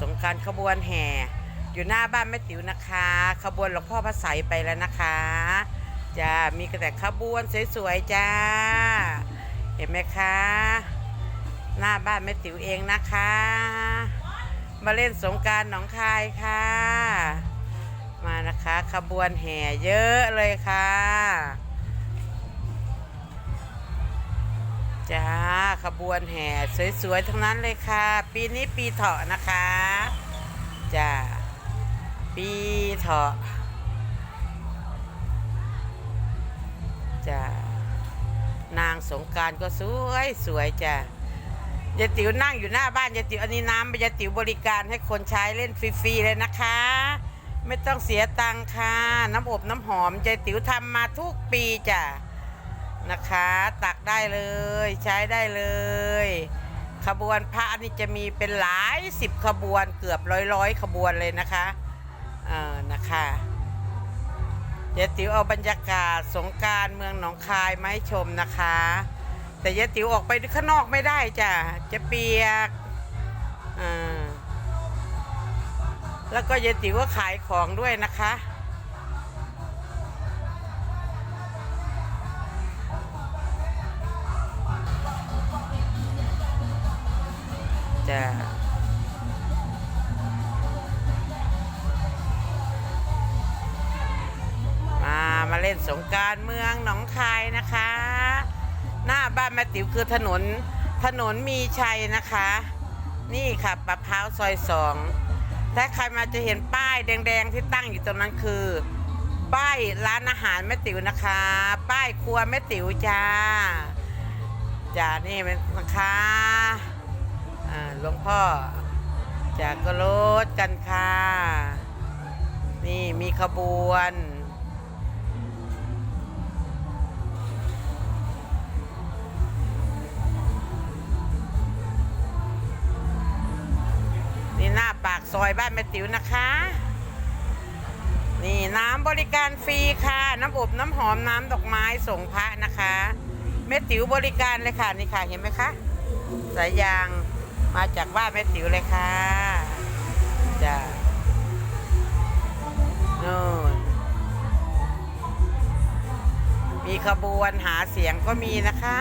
สงการขบวนแห่ อยู่หน้าบ้านแม่ติ๋วนะคะ ขบวนหลวงพ่อพระไสยไปแล้วนะคะจะมีแต่ขบวนสวยๆจ้า เห็นไหมคะ หน้าบ้านแม่ติ๋วเองนะคะ มาเล่นสงการหนองคายค่ะ มานะคะขบวนแห่เยอะเลยค่ะ จ้าขบวนแห่สวยๆ ทั้งนั้นเลยค่ะ ปีนี้ปีเถาะนะคะจ้าปีเถาะจ้านางสงการก็สวยสวยจ้ายายติ๋วนั่งอยู่หน้าบ้านยายติ๋วอันนี้น้ำยายติ๋วบริการให้คนใช้เล่นฟรีๆเลยนะคะ ไม่ต้องเสียตังค่ะ น้ำอบน้ำหอมยายติ๋วทำมาทุกปีจ้ะ นะคะ ตักได้เลยใช้ได้เลย ขบวนพระนี่จะมีเป็นหลายสิบขบวนเกือบร้อยร้อยขบวนเลยนะคะเออนะคะเยวติ๋วเอาบรรยากาศสงการเมืองหนองคายมาให้ชมนะคะ แต่ยายติ๋วออกไปข้างนอกไม่ได้จ้ะจะเปียกอ่าแล้วก็ยายติ๋วก็ขายของด้วยนะคะ จ้ะมามาเล่นสงการเมืองหนองคายนะคะ หน้าบ้านแม่ติ๋วคือถนนถนนมีชัยนะคะ นี่ค่ะปะพร้าวซอยสองถ้าใครมาจะเห็นป้ายแดง ๆ ที่ตั้งอยู่ตรงนั้นคือ ป้ายร้านอาหารแม่ติ๋วนะคะ ป้ายครัวแม่ติ๋วจ้าจ้านี่เป็นนะคะอ่า หลวงพ่อ จากกรถกันค่ะ นี่มีขบวนนี่หน้าปากซอยบ้านแม่ติ๋วนะคะ นี่น้ำบริการฟรีค่ะ น้ำอบน้ำหอมน้ำดอกไม้ส่งพระนะคะแม่ติ๋วบริการเลยค่ะนี่ค่ะเห็นไหมคะสายยาง มาจากบ้านแม่ติ๋วเลยค่ะจ้ะนู่นมีขบวนหาเสียงก็มีนะคะ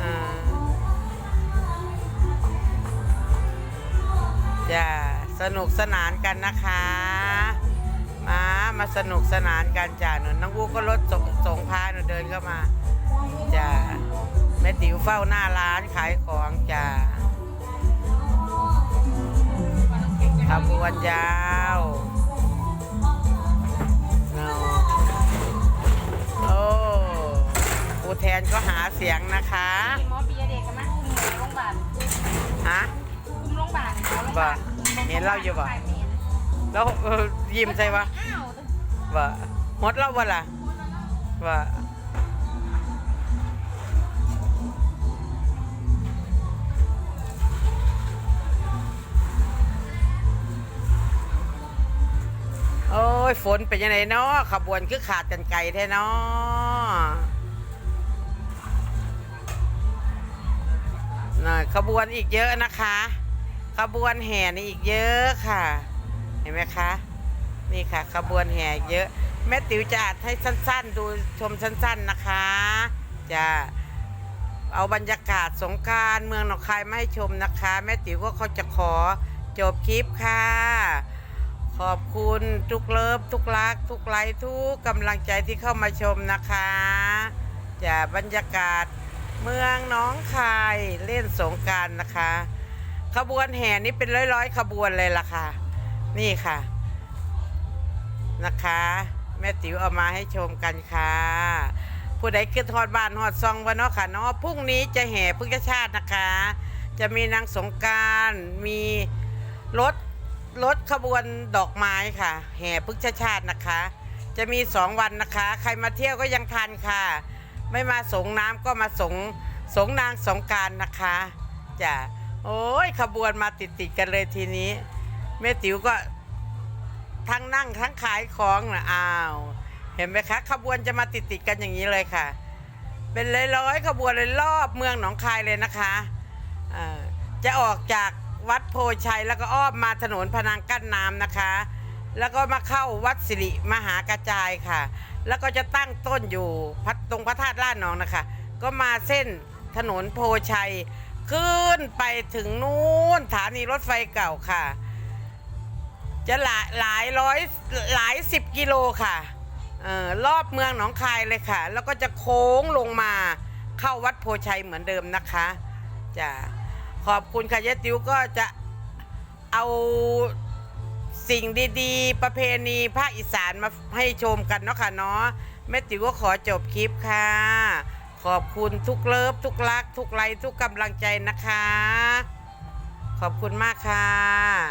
อ่าจ้ะสนุกสนานกันนะคะ มามาสนุกสนานกันจ้ะหนูน้องวูก็รถส่งส่งพาหนูเดินเข้ามาจ้ะแม่ติ๋วเฝ้าหน้าร้านขายของจ้า ขบวนยาวเอาโอ้ผู้แทนก็หาเสียงนะคะหมอปียเด็กกันมั้ยคุมโรงพยาบาลฮะคุมโรงพยาบาลหมอโรงพยาบาลบ่เห็นเราอยู่บ่แล้วเออยิ้มใส่วะอ้าวว่าหมดแล้ววะล่ะว่ ยฝนเป็นยังไงเนาะขบวนคือขาดกันไกลแท้เนาะน่ะขบวนอีกเยอะนะคะ ขบวนแห่นี่อีกเยอะค่ะ เห็นไหมคะ นี่ค่ะ ขบวนแห่เยอะ แม่ติ๋วจะอัดให้สั้น ๆ ดูชมสั้น ๆนะคะจะเอาบรรยากาศสงการเมืองหนองคายมาให้ชมนะคะ แม่ติ๋วก็เขาจะขอจบคลิปค่ะ ขอบคุณทุกเลิฟทุกรัก ทุกไลค์ทุกกำลังใจที่เข้ามาชมนะคะจะบรรยากาศเมืองน้องคายเล่นสงการนะคะ ขบวนแห่นี่เป็นร้อยๆ ขบวนเลยล่ะค่ะ นี่ค่ะ นะคะ แม่ติ๋วเอามาให้ชมกันค่ะ ผู้ใดขึ้นทอดบ้านทอดซองวะเนาะค่ะเนาะพรุ่งนี้จะแห่พึ่งชาตินะคะ จะมีนางสงการมีรถ รถขบวนดอกไม้ค่ะ แห่พึ่งชาตินะคะ จะมีสองวันนะคะ ใครมาเที่ยวก็ยังทันค่ะ ไม่มาสงน้ำก็มาสงสงนางสงการนะคะจ้ะโอ้ยขบวนมาติดติดกันเลยทีนี้แม่ติ๋วก็ทั้งนั่งทั้งขายของนะอ้าว เห็นไหมคะ ขบวนจะมาติดติดกันอย่างนี้เลยค่ะ เป็นร้อยๆขบวนเลยรอบเมืองหนองคายเลยนะคะจะออกจาก วัดโพชัยแล้วก็อ้อมมาถนนพนังกั้นน้ำนะคะ แล้วก็มาเข้าวัดสิริมหากระจายค่ะ แล้วก็จะตั้งต้นอยู่พัดตรงพระธาตุล่านนองนะคะ ก็มาเส้นถนนโพชัย ขึ้นไปถึงนู้นสถานีรถไฟเก่าค่ะ จะหลายหลายร้อยหลายสิบกิโลค่ะออรอบเมืองหนองคายเลยค่ะ แล้วก็จะโค้งลงมาเข้าวัดโพชัยเหมือนเดิมนะคะจ้ะ ขอบคุณค่ะยะติ๋วก็จะเอาสิ่งดีๆ ประเพณีภาคอีสานมาให้ชมกันเนาะค่ะเนาะแม่ติ๋วก็ขอจบคลิปค่ะ ขอบคุณทุกเลิฟทุกรัก ทุกไลค์ทุกกำลังใจนะคะ ขอบคุณมากค่ะ